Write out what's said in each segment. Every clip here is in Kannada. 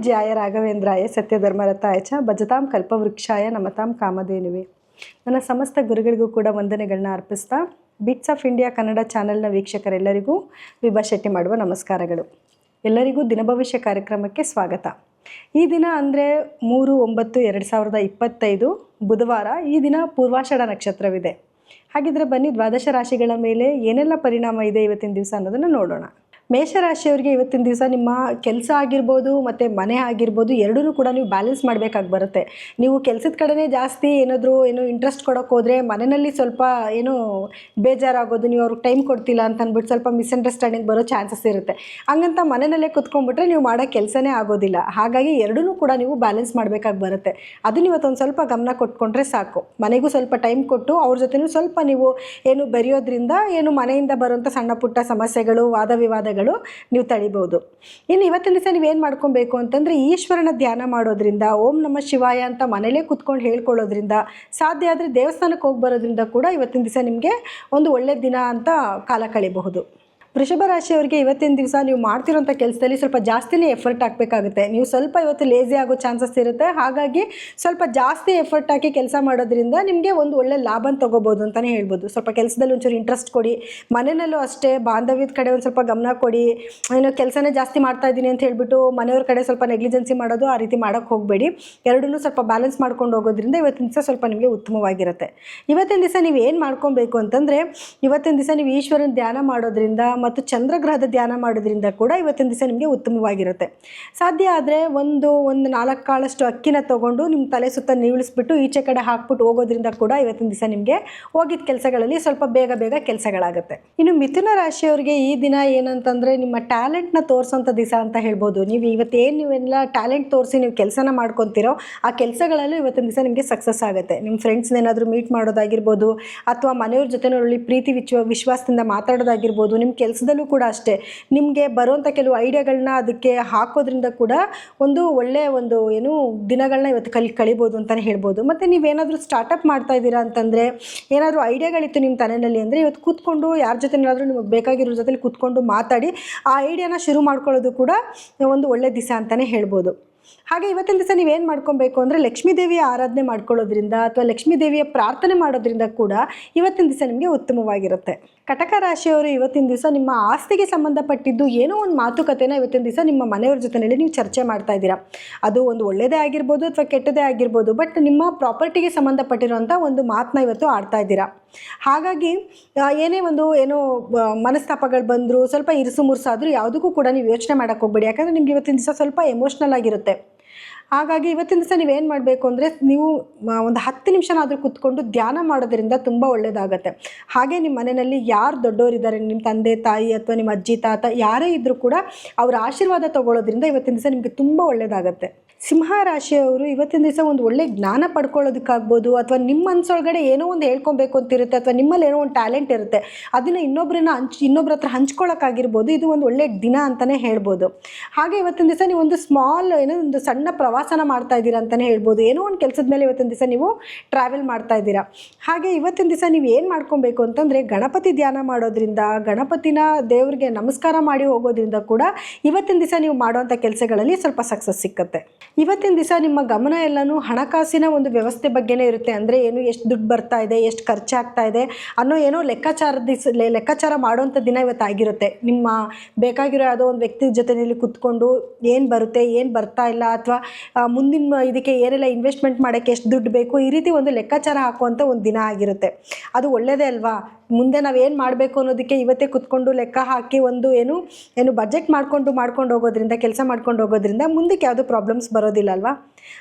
ಪೂಜ್ಯಾಯ ರಾಘವೇಂದ್ರಾಯ ಸತ್ಯಧರ್ಮರತಾಯ ಚ ಭಜತಾಂ ಕಲ್ಪವೃಕ್ಷಾಯ ನಮತಾಂ ಕಾಮಧೇನುವೆ. ನನ್ನ ಸಮಸ್ತ ಗುರುಗಳಿಗೂ ಕೂಡ ವಂದನೆಗಳನ್ನ ಅರ್ಪಿಸ್ತಾ ಬಿಟ್ಸ್ ಆಫ್ ಇಂಡಿಯಾ ಕನ್ನಡ ಚಾನೆಲ್ನ ವೀಕ್ಷಕರೆಲ್ಲರಿಗೂ ವಿಭಾ ಶೆಟ್ಟಿ ಮಾಡುವ ನಮಸ್ಕಾರಗಳು. ಎಲ್ಲರಿಗೂ ದಿನಭವಿಷ್ಯ ಕಾರ್ಯಕ್ರಮಕ್ಕೆ ಸ್ವಾಗತ. ಈ ದಿನ ಅಂದರೆ ಮೂರು, ಒಂಬತ್ತು, ಎರಡು ಸಾವಿರದ ಇಪ್ಪತ್ತೈದು ಬುಧವಾರ ಈ ದಿನ ಪೂರ್ವಾಷಾಢ ನಕ್ಷತ್ರವಿದೆ. ಹಾಗಿದ್ರೆ ಬನ್ನಿ ದ್ವಾದಶ ರಾಶಿಗಳ ಮೇಲೆ ಏನೆಲ್ಲ ಪರಿಣಾಮ ಇದೆ ಇವತ್ತಿನ ದಿವಸ ಅನ್ನೋದನ್ನು ನೋಡೋಣ. ಮೇಷರಾಶಿಯವರಿಗೆ ಇವತ್ತಿನ ದಿವಸ ನಿಮ್ಮ ಕೆಲಸ ಆಗಿರ್ಬೋದು ಮತ್ತು ಮನೆ ಆಗಿರ್ಬೋದು ಎರಡೂ ಕೂಡ ನೀವು ಬ್ಯಾಲೆನ್ಸ್ ಮಾಡಬೇಕಾಗಿ ಬರುತ್ತೆ. ನೀವು ಕೆಲಸದ ಕಡೆನೇ ಜಾಸ್ತಿ ಏನಾದರೂ ಏನು ಇಂಟ್ರೆಸ್ಟ್ ಕೊಡೋಕೆ ಹೋದರೆ ಮನೆಯಲ್ಲಿ ಸ್ವಲ್ಪ ಏನು ಬೇಜಾರಾಗೋದು, ನೀವು ಅವ್ರಿಗೆ ಟೈಮ್ ಕೊಡ್ತಿಲ್ಲ ಅಂತ ಅಂದ್ಬಿಟ್ಟು ಸ್ವಲ್ಪ ಮಿಸ್ಅಂಡರ್ಸ್ಟ್ಯಾಂಡಿಂಗ್ ಬರೋ ಚಾನ್ಸಸ್ ಇರುತ್ತೆ. ಹಂಗಂತ ಮನೆಯಲ್ಲೇ ಕುತ್ಕೊಂಡ್ಬಿಟ್ರೆ ನೀವು ಮಾಡೋ ಕೆಲಸನೇ ಆಗೋದಿಲ್ಲ. ಹಾಗಾಗಿ ಎರಡೂ ಕೂಡ ನೀವು ಬ್ಯಾಲೆನ್ಸ್ ಮಾಡಬೇಕಾಗಿ ಬರುತ್ತೆ. ಅದನ್ನು ಇವತ್ತೊಂದು ಸ್ವಲ್ಪ ಗಮನ ಕೊಟ್ಕೊಂಡ್ರೆ ಸಾಕು. ಮನೆಗೂ ಸ್ವಲ್ಪ ಟೈಮ್ ಕೊಟ್ಟು ಅವ್ರ ಜೊತೆನೂ ಸ್ವಲ್ಪ ನೀವು ಏನು ಬೆರೆಯೋದ್ರಿಂದ ಏನು ಮನೆಯಿಂದ ಬರುವಂಥ ಸಣ್ಣ ಪುಟ್ಟ ಸಮಸ್ಯೆಗಳು, ವಾದ ವಿವಾದಗಳು ನೀವು ತಳಿಬೋದು ಇನ್ನು ಇವತ್ತಿನ ದಿವಸ ನೀವೇನು ಮಾಡ್ಕೊಬೇಕು ಅಂತಂದರೆ ಈಶ್ವರನ ಧ್ಯಾನ ಮಾಡೋದ್ರಿಂದ, ಓಂ ನಮ್ಮ ಶಿವಾಯ ಅಂತ ಮನೇಲೇ ಕುತ್ಕೊಂಡು ಹೇಳ್ಕೊಳ್ಳೋದ್ರಿಂದ, ಸಾಧ್ಯ ಆದರೆ ದೇವಸ್ಥಾನಕ್ಕೆ ಹೋಗಿ ಬರೋದ್ರಿಂದ ಕೂಡ ಇವತ್ತಿನ ದಿವಸ ನಿಮಗೆ ಒಂದು ಒಳ್ಳೆಯ ದಿನ ಅಂತ ಕಾಲ ಕಳಿಬಹುದು. ವೃಷಭ ರಾಶಿಯವರಿಗೆ ಇವತ್ತಿನ ದಿವಸ ನೀವು ಮಾಡ್ತಿರೋಂಥ ಕೆಲಸದಲ್ಲಿ ಸ್ವಲ್ಪ ಜಾಸ್ತಿನೇ ಎಫರ್ಟ್ ಹಾಕಬೇಕಾಗುತ್ತೆ. ನೀವು ಸ್ವಲ್ಪ ಇವತ್ತು ಲೇಸಿ ಆಗೋ ಚಾನ್ಸಸ್ ಇರುತ್ತೆ. ಹಾಗಾಗಿ ಸ್ವಲ್ಪ ಜಾಸ್ತಿ ಎಫರ್ಟ್ ಹಾಕಿ ಕೆಲಸ ಮಾಡೋದ್ರಿಂದ ನಿಮಗೆ ಒಂದು ಒಳ್ಳೆ ಲಾಭನ ತೊಗೋಬೋದು ಅಂತಲೇ ಹೇಳ್ಬೋದು. ಸ್ವಲ್ಪ ಕೆಲಸದಲ್ಲಿ ಒಂಚೂರು ಇಂಟ್ರೆಸ್ಟ್ ಕೊಡಿ. ಮನೆಯಲ್ಲೂ ಅಷ್ಟೇ ಬಾಂಧವ್ಯದ ಕಡೆ ಒಂದು ಸ್ವಲ್ಪ ಗಮನ ಕೊಡಿ. ಏನೋ ಕೆಲಸನೇ ಜಾಸ್ತಿ ಮಾಡ್ತಾ ಇದ್ದೀನಿ ಅಂತ ಹೇಳ್ಬಿಟ್ಟು ಮನೆಯವ್ರ ಕಡೆ ಸ್ವಲ್ಪ ನೆಗ್ಲಿಜೆನ್ಸಿ ಮಾಡೋದು ಆ ರೀತಿ ಮಾಡೋಕ್ಕೆ ಹೋಗಬೇಡಿ. ಎರಡನ್ನೂ ಸ್ವಲ್ಪ ಬ್ಯಾಲೆನ್ಸ್ ಮಾಡ್ಕೊಂಡು ಹೋಗೋದ್ರಿಂದ ಇವತ್ತಿನ ದಿವಸ ಸ್ವಲ್ಪ ನಿಮಗೆ ಉತ್ತಮವಾಗಿರುತ್ತೆ. ಇವತ್ತಿನ ದಿವಸ ನೀವು ಏನು ಮಾಡ್ಕೊಬೇಕು ಅಂತಂದರೆ, ಇವತ್ತಿನ ದಿವಸ ನೀವು ಈಶ್ವರನ ಧ್ಯಾನ ಮಾಡೋದ್ರಿಂದ ಮತ್ತು ಚಂದ್ರಗ್ರಹದ ಧ್ಯಾನ ಮಾಡೋದ್ರಿಂದ ಕೂಡ ಇವತ್ತಿನ ದಿವಸ ನಿಮಗೆ ಉತ್ತಮವಾಗಿರುತ್ತೆ. ಸಾಧ್ಯ ಆದರೆ ಒಂದು ಒಂದು ನಾಲ್ಕು ಕಾಳಷ್ಟು ಅಕ್ಕಿನ ತೊಗೊಂಡು ನಿಮ್ಮ ತಲೆ ಸುತ್ತ ನೀಳಿಸ್ಬಿಟ್ಟು ಈಚೆ ಕಡೆ ಹಾಕ್ಬಿಟ್ಟು ಹೋಗೋದ್ರಿಂದ ಕೂಡ ಇವತ್ತಿನ ದಿವಸ ನಿಮಗೆ ಹೋಗಿದ್ದ ಕೆಲಸಗಳಲ್ಲಿ ಸ್ವಲ್ಪ ಬೇಗ ಬೇಗ ಕೆಲಸಗಳಾಗುತ್ತೆ. ಇನ್ನು ಮಿಥುನ ರಾಶಿಯವರಿಗೆ ಈ ದಿನ ಏನಂತಂದರೆ ನಿಮ್ಮ ಟ್ಯಾಲೆಂಟ್ನ ತೋರಿಸೋಂಥ ದಿವಸ ಅಂತ ಹೇಳ್ಬೋದು. ನೀವು ಇವತ್ತೇನು ನೀವೆಲ್ಲ ಟ್ಯಾಲೆಂಟ್ ತೋರಿಸಿ ನೀವು ಕೆಲಸನ ಮಾಡ್ಕೊತೀರೋ ಆ ಕೆಲಸಗಳಲ್ಲೂ ಇವತ್ತಿನ ದಿವಸ ನಿಮಗೆ ಸಕ್ಸಸ್ ಆಗುತ್ತೆ. ನಿಮ್ಮ ಫ್ರೆಂಡ್ಸ್ನ ಏನಾದರೂ ಮೀಟ್ ಮಾಡೋದಾಗಿರ್ಬೋದು ಅಥವಾ ಮನೆಯವ್ರ ಜೊತೆನಲ್ಲಿ ಪ್ರೀತಿ ವಿಶ್ವ ವಿಶ್ವಾಸದಿಂದ ಮಾತಾಡೋದಾಗಿರ್ಬೋದು, ನಿಮ್ಮ ಕೆಲಸದಲ್ಲೂ ಕೂಡ ಅಷ್ಟೇ. ನಿಮಗೆ ಬರುವಂಥ ಕೆಲವು ಐಡಿಯಾಗಳನ್ನ ಅದಕ್ಕೆ ಹಾಕೋದ್ರಿಂದ ಕೂಡ ಒಂದು ಒಳ್ಳೆಯ ಒಂದು ಏನು ದಿನಗಳನ್ನ ಇವತ್ತು ಕಲಿ, ಕಳಿಬೋದು ಅಂತಲೇ ಹೇಳ್ಬೋದು. ಮತ್ತು ನೀವೇನಾದರೂ ಸ್ಟಾರ್ಟಪ್ ಮಾಡ್ತಾ ಇದ್ದೀರಾ ಅಂತಂದರೆ, ಏನಾದರೂ ಐಡಿಯಾಗಳಿತ್ತು ನಿಮ್ಮ ತಲೆಯಲ್ಲಿ ಅಂದರೆ ಇವತ್ತು ಕೂತ್ಕೊಂಡು ಯಾರ ಜೊತೆನಾದರೂ ನಿಮಗೆ ಬೇಕಾಗಿರೋ ಜೊತೆಲಿ ಕೂತ್ಕೊಂಡು ಮಾತಾಡಿ, ಆ ಐಡಿಯಾನ ಶುರು ಮಾಡ್ಕೊಳ್ಳೋದು ಕೂಡ ಒಂದು ಒಳ್ಳೆ ದಿವಸ ಅಂತಲೇ ಹೇಳ್ಬೋದು. ಹಾಗೆ ಇವತ್ತಿನ ದಿವಸ ನೀವೇನು ಮಾಡ್ಕೊಬೇಕು ಅಂದರೆ ಲಕ್ಷ್ಮೀ ದೇವಿಯ ಆರಾಧನೆ ಮಾಡ್ಕೊಳ್ಳೋದ್ರಿಂದ ಅಥವಾ ಲಕ್ಷ್ಮೀ ದೇವಿಯ ಪ್ರಾರ್ಥನೆ ಮಾಡೋದ್ರಿಂದ ಕೂಡ ಇವತ್ತಿನ ದಿವಸ ನಿಮಗೆ ಉತ್ತಮವಾಗಿರುತ್ತೆ. ಕಟಕ ರಾಶಿಯವರು ಇವತ್ತಿನ ದಿವಸ ನಿಮ್ಮ ಆಸ್ತಿಗೆ ಸಂಬಂಧಪಟ್ಟಿದ್ದು ಏನೋ ಒಂದು ಮಾತುಕತೆನ ಇವತ್ತಿನ ದಿವಸ ನಿಮ್ಮ ಮನೆಯವ್ರ ಜೊತೆಯಲ್ಲಿ ನೀವು ಚರ್ಚೆ ಮಾಡ್ತಾ ಇದ್ದೀರಾ. ಅದು ಒಂದು ಒಳ್ಳೆಯದೇ ಆಗಿರ್ಬೋದು ಅಥವಾ ಕೆಟ್ಟದೇ ಆಗಿರ್ಬೋದು ಬಟ್ ನಿಮ್ಮ ಪ್ರಾಪರ್ಟಿಗೆ ಸಂಬಂಧಪಟ್ಟಿರುವಂಥ ಒಂದು ಮಾತನ್ನ ಇವತ್ತು ಆಡ್ತಾ ಇದ್ದೀರಾ. ಹಾಗಾಗಿ ಏನೇ ಒಂದು, ಏನೋ ಮನಸ್ತಾಪಗಳು ಬಂದರೂ, ಸ್ವಲ್ಪ ಇರುಸು ಮುರುಸಾದರೂ ಯಾವುದಕ್ಕೂ ಕೂಡ ನೀವು ಯೋಚನೆ ಮಾಡೋಕ್ಕೆ ಹೋಗ್ಬೇಡಿ. ಯಾಕಂದರೆ ನಿಮ್ಗೆ ಇವತ್ತಿನ ದಿವಸ ಸ್ವಲ್ಪ ಎಮೋಷ್ನಲ್ ಆಗಿರುತ್ತೆ. ಹಾಗಾಗಿ ಇವತ್ತಿನ ದಿವಸ ನೀವೇನು ಮಾಡಬೇಕು ಅಂದರೆ ನೀವು ಒಂದು ಹತ್ತು ನಿಮಿಷನಾದರೂ ಕೂತ್ಕೊಂಡು ಧ್ಯಾನ ಮಾಡೋದ್ರಿಂದ ತುಂಬ ಒಳ್ಳೆಯದಾಗತ್ತೆ ಹಾಗೆ ನಿಮ್ಮ ಮನೆಯಲ್ಲಿ ಯಾರು ದೊಡ್ಡವರಿದ್ದಾರೆ ನಿಮ್ಮ ತಂದೆ, ತಾಯಿ ಅಥವಾ ನಿಮ್ಮ ಅಜ್ಜಿ, ತಾತ, ಯಾರೇ ಇದ್ದರೂ ಕೂಡ ಅವರ ಆಶೀರ್ವಾದ ತಗೊಳ್ಳೋದ್ರಿಂದ ಇವತ್ತಿನ ದಿವಸ ನಿಮಗೆ ತುಂಬ ಒಳ್ಳೆಯದಾಗತ್ತೆ ಸಿಂಹ ರಾಶಿಯವರು ಇವತ್ತಿನ ದಿವಸ ಒಂದು ಒಳ್ಳೆ ಜ್ಞಾನ ಪಡ್ಕೊಳ್ಳೋದಕ್ಕಾಗ್ಬೋದು ಅಥವಾ ನಿಮ್ಮ ಮನಸ್ಸೊಳಗಡೆ ಏನೋ ಒಂದು ಹೇಳ್ಕೊಬೇಕು ಅಂತಿರುತ್ತೆ ಅಥವಾ ನಿಮ್ಮಲ್ಲಿ ಏನೋ ಒಂದು ಟ್ಯಾಲೆಂಟ್ ಇರುತ್ತೆ, ಅದನ್ನು ಇನ್ನೊಬ್ಬರನ್ನ ಹಂಚ್ ಇನ್ನೊಬ್ಬರ ಹತ್ರ ಹಂಚ್ಕೊಳ್ಳೋಕ್ಕಾಗಿರ್ಬೋದು ಇದು ಒಂದು ಒಳ್ಳೆ ದಿನ ಅಂತಲೇ ಹೇಳ್ಬೋದು. ಹಾಗೆ ಇವತ್ತಿನ ದಿವಸ ನೀವು ಒಂದು ಸ್ಮಾಲ್ ಏನೋ ಒಂದು ಸಣ್ಣ ಪ್ರವಾಸನ ಮಾಡ್ತಾ ಇದ್ದೀರಾ ಅಂತಲೇ ಹೇಳ್ಬೋದು. ಏನೋ ಒಂದು ಕೆಲಸದ ಮೇಲೆ ಇವತ್ತಿನ ದಿವಸ ನೀವು ಟ್ರಾವೆಲ್ ಮಾಡ್ತಾ ಇದ್ದೀರಾ. ಹಾಗೆ ಇವತ್ತಿನ ದಿವಸ ನೀವು ಏನು ಮಾಡ್ಕೊಬೇಕು ಅಂತಂದರೆ ಗಣಪತಿ ಧ್ಯಾನ ಮಾಡೋದ್ರಿಂದ, ಗಣಪತಿನ ದೇವರಿಗೆ ನಮಸ್ಕಾರ ಮಾಡಿ ಹೋಗೋದ್ರಿಂದ ಕೂಡ ಇವತ್ತಿನ ದಿವಸ ನೀವು ಮಾಡುವಂಥ ಕೆಲಸಗಳಲ್ಲಿ ಸ್ವಲ್ಪ ಸಕ್ಸಸ್ ಸಿಕ್ಕತ್ತೆ. ಇವತ್ತಿನ ದಿವಸ ನಿಮ್ಮ ಗಮನ ಎಲ್ಲನೂ ಹಣಕಾಸಿನ ಒಂದು ವ್ಯವಸ್ಥೆ ಬಗ್ಗೆನೇ ಇರುತ್ತೆ. ಅಂದರೆ ಏನು, ಎಷ್ಟು ದುಡ್ಡು ಬರ್ತಾ ಇದೆ, ಎಷ್ಟು ಖರ್ಚಾಗ್ತಾ ಇದೆ ಅನ್ನೋ ಏನೋ ಲೆಕ್ಕಾಚಾರ ದಿವಸ ಲೆಕ್ಕಾಚಾರ ಮಾಡುವಂಥ ದಿನ ಇವತ್ತು ಆಗಿರುತ್ತೆ. ನಿಮ್ಮ ಬೇಕಾಗಿರೋ ಯಾವುದೋ ಒಂದು ವ್ಯಕ್ತಿ ಜೊತೆಯಲ್ಲಿ ಕುತ್ಕೊಂಡು ಏನು ಬರುತ್ತೆ, ಏನು ಬರ್ತಾ ಇಲ್ಲ, ಅಥವಾ ಮುಂದಿನ ಇದಕ್ಕೆ ಏನೆಲ್ಲ ಇನ್ವೆಸ್ಟ್ಮೆಂಟ್ ಮಾಡೋಕ್ಕೆ ಎಷ್ಟು ದುಡ್ಡು ಬೇಕು, ಈ ರೀತಿ ಒಂದು ಲೆಕ್ಕಾಚಾರ ಹಾಕುವಂಥ ಒಂದು ದಿನ ಆಗಿರುತ್ತೆ. ಅದು ಒಳ್ಳೆಯದೇ ಅಲ್ವಾ? ಮುಂದೆ ನಾವು ಏನು ಮಾಡಬೇಕು ಅನ್ನೋದಕ್ಕೆ ಇವತ್ತೇ ಕುತ್ಕೊಂಡು ಲೆಕ್ಕ ಹಾಕಿ ಒಂದು ಏನು ಏನು ಬಜೆಟ್ ಮಾಡಿಕೊಂಡು, ಮಾಡ್ಕೊಂಡು ಹೋಗೋದ್ರಿಂದ, ಕೆಲಸ ಮಾಡ್ಕೊಂಡು ಹೋಗೋದ್ರಿಂದ ಮುಂದಕ್ಕೆ ಯಾವುದೂ ಪ್ರಾಬ್ಲಮ್ಸ್ ಬರೋದಿಲ್ಲ ಅಲ್ವಾ?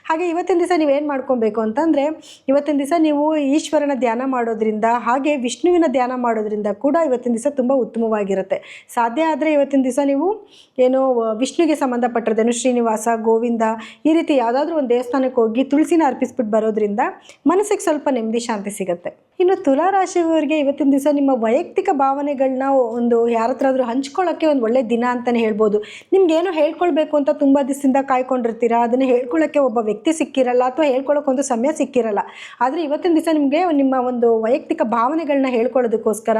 ಹಾಗೆ ಇವತ್ತಿನ ದಿವಸ ನೀವೇನು ಮಾಡ್ಕೊಬೇಕು ಅಂತಂದರೆ, ಇವತ್ತಿನ ದಿವಸ ನೀವು ಈಶ್ವರನ ಧ್ಯಾನ ಮಾಡೋದ್ರಿಂದ, ಹಾಗೆ ವಿಷ್ಣುವಿನ ಧ್ಯಾನ ಮಾಡೋದ್ರಿಂದ ಕೂಡ ಇವತ್ತಿನ ದಿವಸ ತುಂಬ ಉತ್ತಮವಾಗಿರುತ್ತೆ. ಸಾಧ್ಯ ಆದರೆ ಇವತ್ತಿನ ದಿವಸ ನೀವು ಏನು, ವಿಷ್ಣುಗೆ ವಿಷ್ಣುವಿಗೆ ಸಂಬಂಧಪಟ್ಟಿರೋದೇನು ಶ್ರೀನಿವಾಸ, ಗೋವಿಂದ ಈ ರೀತಿ ಯಾವುದಾದ್ರೂ ಒಂದು ದೇವಸ್ಥಾನಕ್ಕೆ ಹೋಗಿ ತುಳಸಿನ ಅರ್ಪಿಸ್ಬಿಟ್ಟು ಬರೋದ್ರಿಂದ ಮನಸ್ಸಿಗೆ ಸ್ವಲ್ಪ ನೆಮ್ಮದಿ, ಶಾಂತಿ ಸಿಗುತ್ತೆ. ಇನ್ನು ತುಲಾ ರಾಶಿಯವರಿಗೆ ಇವತ್ತಿನ ದಿವಸ ದಿವಸ ನಿಮ್ಮ ವೈಯಕ್ತಿಕ ಭಾವನೆಗಳನ್ನ ಒಂದು ಯಾರ ಹತ್ರ ಆದರೂ ಹಂಚ್ಕೊಳ್ಳೋಕ್ಕೆ ಒಂದು ಒಳ್ಳೆ ದಿನ ಅಂತಲೇ ಹೇಳ್ಬೋದು. ನಿಮ್ಗೇನು ಹೇಳ್ಕೊಳ್ಬೇಕು ಅಂತ ತುಂಬ ದಿವಸದಿಂದ ಕಾಯ್ಕೊಂಡಿರ್ತೀರಾ? ಅದನ್ನು ಹೇಳ್ಕೊಳ್ಳೋಕ್ಕೆ ಒಬ್ಬ ವ್ಯಕ್ತಿ ಸಿಕ್ಕಿರಲ್ಲ ಅಥವಾ ಹೇಳ್ಕೊಳ್ಳೋಕೆ ಒಂದು ಸಮಯ ಸಿಕ್ಕಿರಲ್ಲ. ಆದರೆ ಇವತ್ತಿನ ದಿವಸ ನಿಮಗೆ ನಿಮ್ಮ ಒಂದು ವೈಯಕ್ತಿಕ ಭಾವನೆಗಳನ್ನ ಹೇಳ್ಕೊಳ್ಳೋದಕ್ಕೋಸ್ಕರ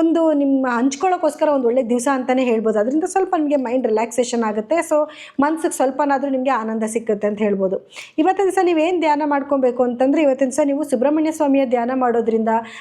ಒಂದು ನಿಮ್ಮ ಹಂಚ್ಕೊಳ್ಳೋಕ್ಕೋಸ್ಕರ ಒಂದು ಒಳ್ಳೆ ದಿವಸ ಅಂತಲೇ ಹೇಳ್ಬೋದು. ಅದರಿಂದ ಸ್ವಲ್ಪ ನಿಮಗೆ ಮೈಂಡ್ ರಿಲ್ಯಾಕ್ಸೇಷನ್ ಆಗುತ್ತೆ. ಸೊ ಮನ್ಸಿಗೆ ಸ್ವಲ್ಪನಾದರೂ ನಿಮಗೆ ಆನಂದ ಸಿಕ್ಕುತ್ತೆ ಅಂತ ಹೇಳ್ಬೋದು. ಇವತ್ತಿನ ದಿವಸ ನೀವೇನು ಧ್ಯಾನ ಮಾಡ್ಕೊಬೇಕು ಅಂತಂದರೆ, ಇವತ್ತಿನ ದಿವಸ ನೀವು ಸುಬ್ರಹ್ಮಣ್ಯ ಸ್ವಾಮಿಯ ಧ್ಯಾನ ಮಾಡೋದ್ರಿಂದ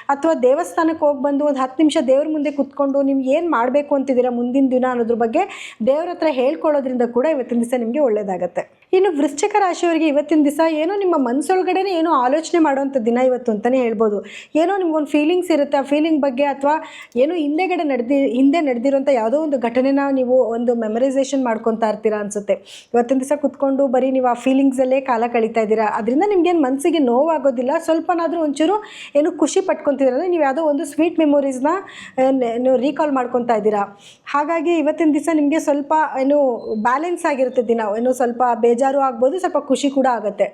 ಅಥವಾ ದೇವಸ್ಥಾನಕ್ಕೆ ಹೋಗಿ ಬಂದು ಒಂದು ಹತ್ತು ನಿಮಿಷ ದೇವ್ರ ಮುಂದೆ ಕುತ್ಕೊಂಡು ನಿಮ್ಗೆ ಏನು ಮಾಡಬೇಕು ಅಂತಿದ್ದೀರಾ ಮುಂದಿನ ದಿನ ಅನ್ನೋದ್ರ ಬಗ್ಗೆ ದೇವ್ರ ಹತ್ರ ಹೇಳ್ಕೊಳ್ಳೋದ್ರಿಂದ ಕೂಡ ಇವತ್ತಿನ ದಿವಸ ನಿಮಗೆ ಒಳ್ಳೆಯದಾಗತ್ತೆ ಇನ್ನು ವೃಶ್ಚಿಕ ರಾಶಿಯವರಿಗೆ ಇವತ್ತಿನ ದಿವಸ ಏನೋ ನಿಮ್ಮ ಮನಸ್ಸೊಳಗಡೆನೇ ಏನೋ ಆಲೋಚನೆ ಮಾಡುವಂಥ ದಿನ ಇವತ್ತು ಅಂತಲೇ ಹೇಳ್ಬೋದು. ಏನೋ ನಿಮ್ಗೊಂದು ಫೀಲಿಂಗ್ಸ್ ಇರುತ್ತೆ, ಆ ಫೀಲಿಂಗ್ ಬಗ್ಗೆ ಅಥವಾ ಏನೋ ಹಿಂದೆಗಡೆ ನಡೆದಿ, ಹಿಂದೆ ನಡೆದಿರುವಂಥ ಯಾವುದೋ ಒಂದು ಘಟನೆನ ನೀವು ಒಂದು ಮೆಮರೈಸೇಷನ್ ಮಾಡ್ಕೊತಾ ಇರ್ತೀರಾ ಅನಿಸುತ್ತೆ. ಇವತ್ತಿನ ದಿವಸ ಕುತ್ಕೊಂಡು ಬರೀ ನೀವು ಆ ಫೀಲಿಂಗ್ಸಲ್ಲೇ ಕಾಲ ಕಳೀತಾ ಇದ್ದೀರಾ. ಅದರಿಂದ ನಿಮಗೇನು ಮನಸ್ಸಿಗೆ ನೋವಾಗೋದಿಲ್ಲ, ಸ್ವಲ್ಪನಾದರೂ ಒಂಚೂರು ಏನು ಖುಷಿ ಪಟ್ಕೊತಿದ್ದೀರ ಅಂದರೆ ನೀವು ಯಾವುದೋ ಒಂದು ಸ್ವೀಟ್ ಮೆಮೊರೀಸ್ನ ರೀಕಾಲ್ ಮಾಡ್ಕೊತಾ ಇದ್ದೀರಾ. ಹಾಗಾಗಿ ಇವತ್ತಿನ ದಿವಸ ನಿಮಗೆ ಸ್ವಲ್ಪ ಏನು ಬ್ಯಾಲೆನ್ಸ್ ಆಗಿರುತ್ತೆ ದಿನ. ಏನು ಸ್ವಲ್ಪ ಬೇಜಾರು ಆಗ್ಬೋದು, ಸ್ವಲ್ಪ ಖುಷಿ ಕೂಡ ಆಗುತ್ತೆ.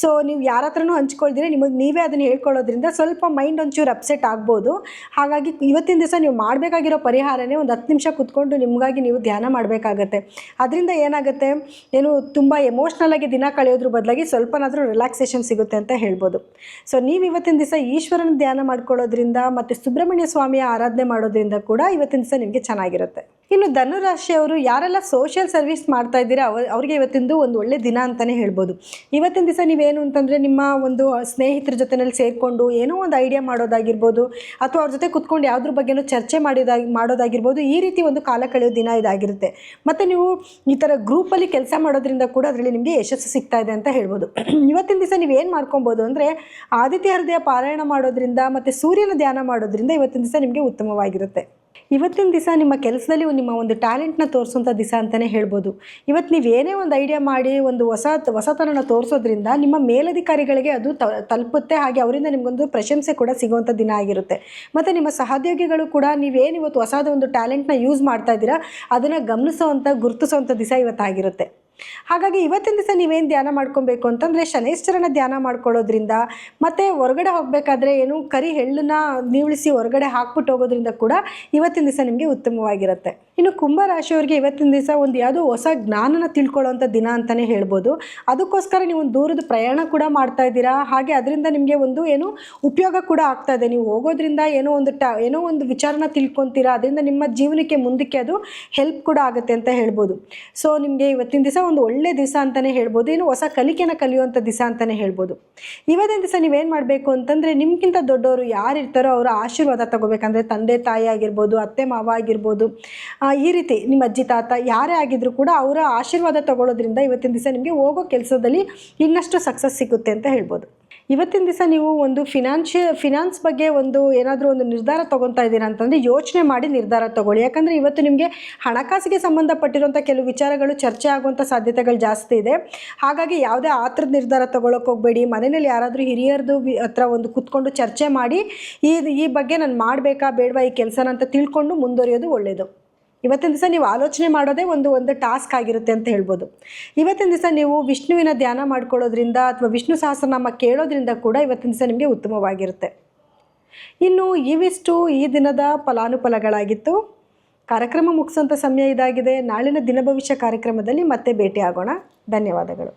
ಸೊ ನೀವು ಯಾರ ಹತ್ರನೂ ಹಂಚ್ಕೊಳ್ದಿರ, ನಿಮಗೆ ನೀವೇ ಅದನ್ನು ಹೇಳ್ಕೊಳ್ಳೋದ್ರಿಂದ ಸ್ವಲ್ಪ ಮೈಂಡ್ ಒಂಚೂರು ಅಪ್ಸೆಟ್ ಆಗ್ಬೋದು. ಹಾಗಾಗಿ ಇವತ್ತಿನ ದಿವಸ ನೀವು ಮಾಡಬೇಕಾಗಿರೋ ಪರಿಹಾರನೇ ಒಂದು ಹತ್ತು ನಿಮಿಷ ಕುತ್ಕೊಂಡು ನಿಮಗಾಗಿ ನೀವು ಧ್ಯಾನ ಮಾಡಬೇಕಾಗತ್ತೆ. ಅದರಿಂದ ಏನಾಗುತ್ತೆ, ಏನು ತುಂಬ ಎಮೋಷ್ನಲ್ ಆಗಿ ದಿನ ಕಳೆಯೋದ್ರ ಬದಲಾಗಿ ಸ್ವಲ್ಪನಾದರೂ ರಿಲ್ಯಾಕ್ಸೇಷನ್ ಸಿಗುತ್ತೆ ಅಂತ ಹೇಳ್ಬೋದು. ಸೊ ನೀವು ಇವತ್ತಿನ ದಿವಸ ಈಶ್ವರನ ಧ್ಯಾನ ಮಾಡ್ಕೊಳ್ಳೋದ್ರಿಂದ ಮತ್ತು ಸುಬ್ರಹ್ಮಣ್ಯ ಸ್ವಾಮಿಯ ಆರಾಧನೆ ಮಾಡೋದ್ರಿಂದ ಕೂಡ ಇವತ್ತಿನ ದಿವಸ ನಿಮಗೆ ಚೆನ್ನಾಗಿರುತ್ತೆ. ಇನ್ನು ಧನುರಾಶಿಯವರು ಯಾರೆಲ್ಲ ಸೋಷಿಯಲ್ ಸರ್ವಿಸ್ ಮಾಡ್ತಾ ಇದ್ದೀರಾ ಅವ್ರಿಗೆ ಇವತ್ತಿಂದು ಒಂದು ಒಳ್ಳೆ ದಿನ ಅಂತಲೇ ಹೇಳ್ಬೋದು. ಇವತ್ತಿನ ದಿವಸ ನೀವೇನು ಅಂತಂದರೆ ನಿಮ್ಮ ಒಂದು ಸ್ನೇಹಿತರ ಜೊತೆನಲ್ಲಿ ಸೇರಿಕೊಂಡು ಏನೋ ಒಂದು ಐಡಿಯಾ ಮಾಡೋದಾಗಿರ್ಬೋದು, ಅಥವಾ ಅವ್ರ ಜೊತೆ ಕುತ್ಕೊಂಡು ಯಾವುದ್ರ ಬಗ್ಗೆನೂ ಚರ್ಚೆ ಮಾಡಿದಾಗಿ ಮಾಡೋದಾಗಿರ್ಬೋದು, ಈ ರೀತಿ ಒಂದು ಕಾಲ ಕಳೆಯೋ ದಿನ ಇದಾಗಿರುತ್ತೆ. ಮತ್ತು ನೀವು ಈ ಥರ ಗ್ರೂಪಲ್ಲಿ ಕೆಲಸ ಮಾಡೋದ್ರಿಂದ ಕೂಡ ಅದರಲ್ಲಿ ನಿಮಗೆ ಯಶಸ್ಸು ಸಿಗ್ತಾ ಇದೆ ಅಂತ ಹೇಳ್ಬೋದು. ಇವತ್ತಿನ ದಿವಸ ನೀವು ಏನು ಮಾಡ್ಕೊಬೋದು ಅಂದರೆ ಆದಿತ್ಯ ಹೃದಯ ಪಾರಾಯಣ ಮಾಡೋದ್ರಿಂದ ಮತ್ತು ಸೂರ್ಯನ ಧ್ಯಾನ ಮಾಡೋದ್ರಿಂದ ಇವತ್ತಿನ ದಿವಸ ನಿಮಗೆ ಉತ್ತಮವಾಗಿರುತ್ತೆ. ಇವತ್ತಿನ ದಿವಸ ನಿಮ್ಮ ಕೆಲಸದಲ್ಲಿ ನಿಮ್ಮ ಒಂದು ಟ್ಯಾಲೆಂಟ್ನ ತೋರಿಸುವಂಥ ದಿವಸ ಅಂತಲೇ ಹೇಳ್ಬೋದು. ಇವತ್ತು ನೀವು ಏನೇ ಒಂದು ಐಡಿಯಾ ಮಾಡಿ, ಒಂದು ಹೊಸ ಹೊಸತನನ ತೋರಿಸೋದ್ರಿಂದ ನಿಮ್ಮ ಮೇಲಧಿಕಾರಿಗಳಿಗೆ ಅದು ತಲುಪುತ್ತೆ, ಹಾಗೆ ಅವರಿಂದ ನಿಮಗೊಂದು ಪ್ರಶಂಸೆ ಕೂಡ ಸಿಗುವಂಥ ದಿನ ಆಗಿರುತ್ತೆ. ಮತ್ತು ನಿಮ್ಮ ಸಹೋದ್ಯೋಗಿಗಳು ಕೂಡ ನೀವೇನು ಇವತ್ತು ಹೊಸದ ಒಂದು ಟ್ಯಾಲೆಂಟ್ನ ಯೂಸ್ ಮಾಡ್ತಾ ಇದ್ದೀರಾ, ಅದನ್ನು ಗಮನಿಸೋವಂಥ ಗುರುತಿಸೋವಂಥ ದಿವಸ ಇವತ್ತಾಗಿರುತ್ತೆ. ಹಾಗಾಗಿ ಇವತ್ತಿನ ದಿವಸ ನೀವೇನು ಧ್ಯಾನ ಮಾಡ್ಕೊಬೇಕು ಅಂತಂದರೆ ಶನೈಶ್ವರನ ಧ್ಯಾನ ಮಾಡ್ಕೊಳ್ಳೋದ್ರಿಂದ, ಮತ್ತು ಹೊರಗಡೆ ಹೋಗಬೇಕಾದ್ರೆ ಏನು ಕರಿ ಹೆಳ್ಳನ್ನ ನೀವಳಿಸಿ ಹೊರಗಡೆ ಹಾಕ್ಬಿಟ್ಟು ಹೋಗೋದ್ರಿಂದ ಕೂಡ ಇವತ್ತಿನ ದಿವಸ ನಿಮಗೆ ಉತ್ತಮವಾಗಿರುತ್ತೆ. ಇನ್ನು ಕುಂಭ ರಾಶಿಯವರಿಗೆ ಇವತ್ತಿನ ದಿವಸ ಒಂದು ಯಾವುದೋ ಹೊಸ ಜ್ಞಾನನ ತಿಳ್ಕೊಳ್ಳೋವಂಥ ದಿನ ಅಂತಲೇ ಹೇಳ್ಬೋದು. ಅದಕ್ಕೋಸ್ಕರ ನೀವು ಒಂದು ದೂರದ ಪ್ರಯಾಣ ಕೂಡ ಮಾಡ್ತಾ ಇದ್ದೀರಾ? ಹಾಗೆ ಅದರಿಂದ ನಿಮಗೆ ಒಂದು ಏನು ಉಪಯೋಗ ಕೂಡ ಆಗ್ತಾ ಇದೆ. ನೀವು ಹೋಗೋದ್ರಿಂದ ಏನೋ ಒಂದು ಟ, ಏನೋ ಒಂದು ವಿಚಾರನ ತಿಳ್ಕೊತೀರಾ? ಅದರಿಂದ ನಿಮ್ಮ ಜೀವನಕ್ಕೆ ಮುಂದಕ್ಕೆ ಅದು ಹೆಲ್ಪ್ ಕೂಡ ಆಗುತ್ತೆ ಅಂತ ಹೇಳ್ಬೋದು. ಸೊ, ನಿಮಗೆ ಇವತ್ತಿನ ದಿವಸ ಒಂದು ಒಳ್ಳೆ ದಿವಸ ಅಂತಲೇ ಹೇಳ್ಬೋದು ಏನು ಹೊಸ ಕಲಿಕೆನ ಕಲಿಯುವಂಥ ದಿವಸ ಅಂತಲೇ ಹೇಳ್ಬೋದು. ಇವತ್ತಿನ ದಿವಸ ನೀವೇನು ಮಾಡಬೇಕು ಅಂತಂದರೆ, ನಿಮ್ಗಿಂತ ದೊಡ್ಡವರು ಯಾರು ಇರ್ತಾರೋ ಅವರ ಆಶೀರ್ವಾದ ತಗೋಬೇಕಂದ್ರೆ ತಂದೆ, ತಾಯಿ ಆಗಿರ್ಬೋದು, ಅತ್ತೆ, ಮಾವ ಆಗಿರ್ಬೋದು ಈ ರೀತಿ ನಿಮ್ಮ ಅಜ್ಜಿ, ತಾತ ಯಾರೇ ಆಗಿದ್ರು ಕೂಡ ಅವರ ಆಶೀರ್ವಾದ ತಗೊಳ್ಳೋದ್ರಿಂದ ಇವತ್ತಿನ ದಿವಸ ನಿಮಗೆ ಹೋಗೋ ಕೆಲಸದಲ್ಲಿ ಇನ್ನಷ್ಟು ಸಕ್ಸಸ್ ಸಿಗುತ್ತೆ ಅಂತ ಹೇಳ್ಬೋದು. ಇವತ್ತಿನ ದಿವಸ ನೀವು ಒಂದು ಫಿನಾನ್ಷಿಯ ಫಿನಾನ್ಸ್ ಬಗ್ಗೆ ಒಂದು ಏನಾದರೂ ಒಂದು ನಿರ್ಧಾರ ತೊಗೊತಾ ಇದ್ದೀರಾ ಅಂತಂದರೆ ಯೋಚನೆ ಮಾಡಿ ನಿರ್ಧಾರ ತಗೊಳ್ಳಿ. ಯಾಕಂದರೆ ಇವತ್ತು ನಿಮಗೆ ಹಣಕಾಸಿಗೆ ಸಂಬಂಧಪಟ್ಟಿರುವಂಥ ಕೆಲವು ವಿಚಾರಗಳು ಚರ್ಚೆ ಆಗುವಂಥ ಸಾಧ್ಯತೆಗಳು ಜಾಸ್ತಿ ಇದೆ. ಹಾಗಾಗಿ ಯಾವುದೇ ಆತ್ರದ ನಿರ್ಧಾರ ತೊಗೊಳಕ್ಕೆ ಹೋಗಬೇಡಿ. ಮನೆಯಲ್ಲಿ ಯಾರಾದರೂ ಹಿರಿಯರದು ಹತ್ರ ಒಂದು ಕೂತ್ಕೊಂಡು ಚರ್ಚೆ ಮಾಡಿ, ಈ ಈ ಬಗ್ಗೆ ನಾನು ಮಾಡಬೇಕಾ ಬೇಡವಾ ಈ ಕೆಲಸನ ಅಂತ ತಿಳ್ಕೊಂಡು ಮುಂದುವರಿಯೋದು ಒಳ್ಳೆಯದು ಇವತ್ತಿನ ದಿವಸ ನೀವು ಆಲೋಚನೆ ಮಾಡೋದೇ ಒಂದು ಒಂದು ಟಾಸ್ಕ್ ಆಗಿರುತ್ತೆ ಅಂತ ಹೇಳ್ಬೋದು. ಇವತ್ತಿನ ದಿವಸ ನೀವು ವಿಷ್ಣುವಿನ ಧ್ಯಾನ ಮಾಡ್ಕೊಳ್ಳೋದ್ರಿಂದ ಅಥವಾ ವಿಷ್ಣು ಸಹಸ್ರನಾಮ ಕೇಳೋದ್ರಿಂದ ಕೂಡ ಇವತ್ತಿನ ದಿವಸ ನಿಮಗೆ ಉತ್ತಮವಾಗಿರುತ್ತೆ. ಇನ್ನು ಇವಿಷ್ಟು ಈ ದಿನದ ಫಲಾನುಫಲಗಳಾಗಿತ್ತು. ಕಾರ್ಯಕ್ರಮ ಮುಗಿಸೋಂಥ ಸಮಯ ಇದಾಗಿದೆ. ನಾಳಿನ ದಿನ ಭವಿಷ್ಯ ಕಾರ್ಯಕ್ರಮದಲ್ಲಿ ಮತ್ತೆ ಭೇಟಿ ಆಗೋಣ ಧನ್ಯವಾದಗಳು.